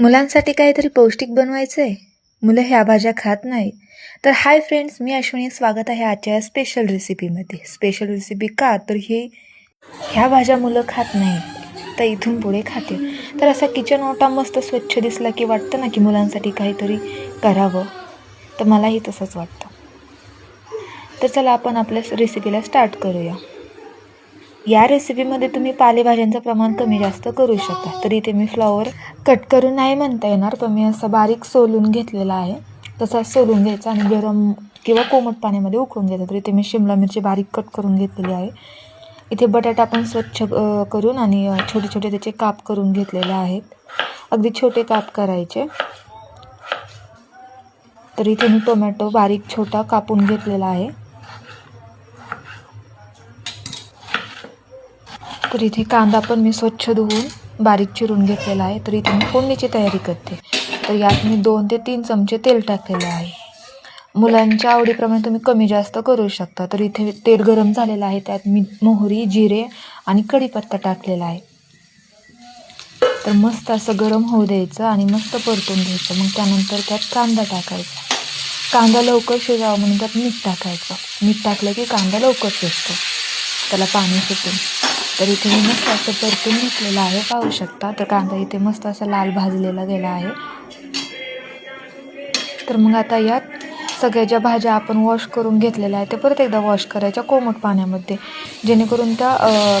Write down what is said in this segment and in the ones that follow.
मुलांसाठी काहीतरी पौष्टिक बनवायचं आहे मुलं ह्या भाज्या खात नाही तर हाय फ्रेंड्स मी अश्विनी. स्वागत आहे आजच्या स्पेशल रेसिपीमध्ये स्पेशल रेसिपी का? तर ही ह्या भाज्या मुलं खात नाहीत. तर इथून पुढे खातील तर असा किचन ओटा मस्त स्वच्छ दिसला की वाटतं ना की मुलांसाठी काहीतरी करावं. तर मलाही तसंच वाटतं. तर चला आपण आपल्या रेसिपीला स्टार्ट करूया. या रेसिपीमध्ये तुम्ही पालेभाज्यांचं प्रमाण कमी जास्त करू शकता. तर इथे मी फ्लॉवर कट करून नाही म्हणता येणार. पण मी असं बारीक सोलून घेतलेला आहे. तसा सोलून घ्यायचा आणि गरम किंवा कोमट पाण्यामध्ये उकळून घ्यायचं. तर इथे मी शिमला मिरची बारीक कट करून घेतलेली आहे. इथे बटाटा पण स्वच्छ करून आणि छोटे छोटे त्याचे काप करून घेतलेले आहेत. अगदी छोटे काप करायचे. तर इथे मी टोमॅटो बारीक छोटा कापून घेतलेला आहे. तर इथे कांदा पण मी स्वच्छ धुवून बारीक चिरून घेतलेला आहे. तर इथे मी फोडणीची तयारी करते. तर यात मी दोन ते तीन चमचे तेल टाकलेले आहे. मुलांच्या आवडीप्रमाणे तुम्ही कमी जास्त करू शकता. तर इथे तेल गरम झालेलं आहे. त्यात मी मोहरी जिरे आणि कढीपत्ता टाकलेला आहे. तर मस्त असं गरम होऊ द्यायचं आणि मस्त परतून घ्यायचं. मग त्यानंतर त्यात कांदा टाकायचा. कांदा लवकर शिजावा म्हणून त्यात मीठ टाकायचं. मीठ टाकलं की कांदा लवकर शिजतो. त्याला पाणी सुटून. तर इथे मी मस्त असं परतून घेतलेलं आहे पाहू शकता. तर कांदा इथे मस्त असा लाल भाजलेला गेला आहे. तर मग आता यात सगळ्या ज्या भाज्या आपण वॉश करून घेतलेल्या आहेत ते परत एकदा वॉश करायच्या कोमट पाण्यामध्ये. जेणेकरून त्या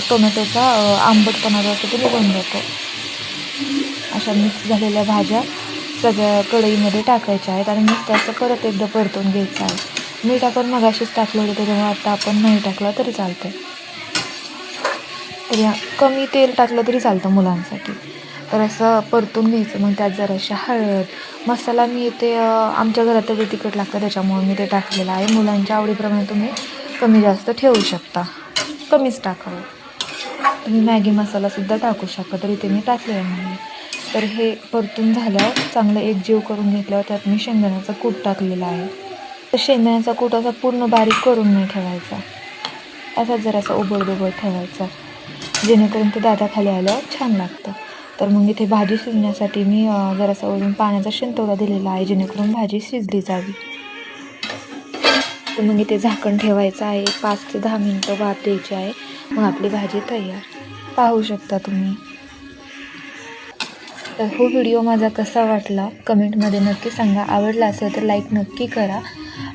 टोमॅटोचा आंबटपणा जो असतो तो निघून जातो. अशा मिक्स झालेल्या भाज्या सगळ्या कढईमध्ये टाकायच्या आहेत आणि मिक्स त्याचं परत एकदा परतून घ्यायचं आहे. मीठ आपण मगाशीच टाकलं होतं त्याच्यामुळे आता आपण नाही टाकलं तरी चालतं आहे या कमी तेल टाकलं तरी चालतं मुलांसाठी. तर असं परतून घ्यायचं मग त्यात जराशी हळद मसाला मी ते आमच्या घरात तरी तिखट लागतं त्याच्यामुळे मी ते टाकलेलं आहे. मुलांच्या आवडीप्रमाणे तुम्ही कमी जास्त ठेवू शकता. कमीच टाकावं. तुम्ही मॅगी मसालासुद्धा टाकू शकता तरी ते मी टाकलेलं नाही. तर हे परतून झाल्यावर चांगलं एकजीव करून घेतल्यावर त्यात मी शेंगदाण्याचा कूट टाकलेला आहे. तर शेंगदाण्याचा कूट असा पूर्ण बारीक करून नाही ठेवायचा. असाच जरासा ओबड ठेवायचा. जेणेकरून ते दाताखाली आल्यावर छान लागतं. तर मग इथे भाजी शिजण्यासाठी मी जरासा वरून पाण्याचा शिंतोडा दिलेला आहे जेणेकरून भाजी शिजली जावी. तर मग इथे झाकण ठेवायचं आहे. पाच ते दहा मिनटं वाफ द्यायची आहे. मग आपली भाजी तयार. पाहू शकता तुम्ही. तर हो व्हिडिओ माझा कसा वाटला कमेंटमध्ये नक्की सांगा. आवडला असेल तर लाईक नक्की करा.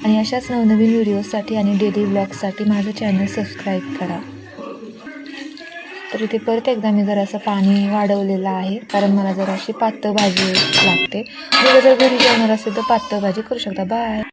आणि अशाच नवनवीन व्हिडिओसाठी आणि डेली ब्लॉगसाठी माझं चॅनल सबस्क्राईब करा. तर इथे परत एकदा मी जरासं पाणी वाढवलेलं आहे. कारण मला जराशी पातळ भाजी लागते. तुम्ही जर घरी जेवणार असेल तर पातळ भाजी करू शकता. बाय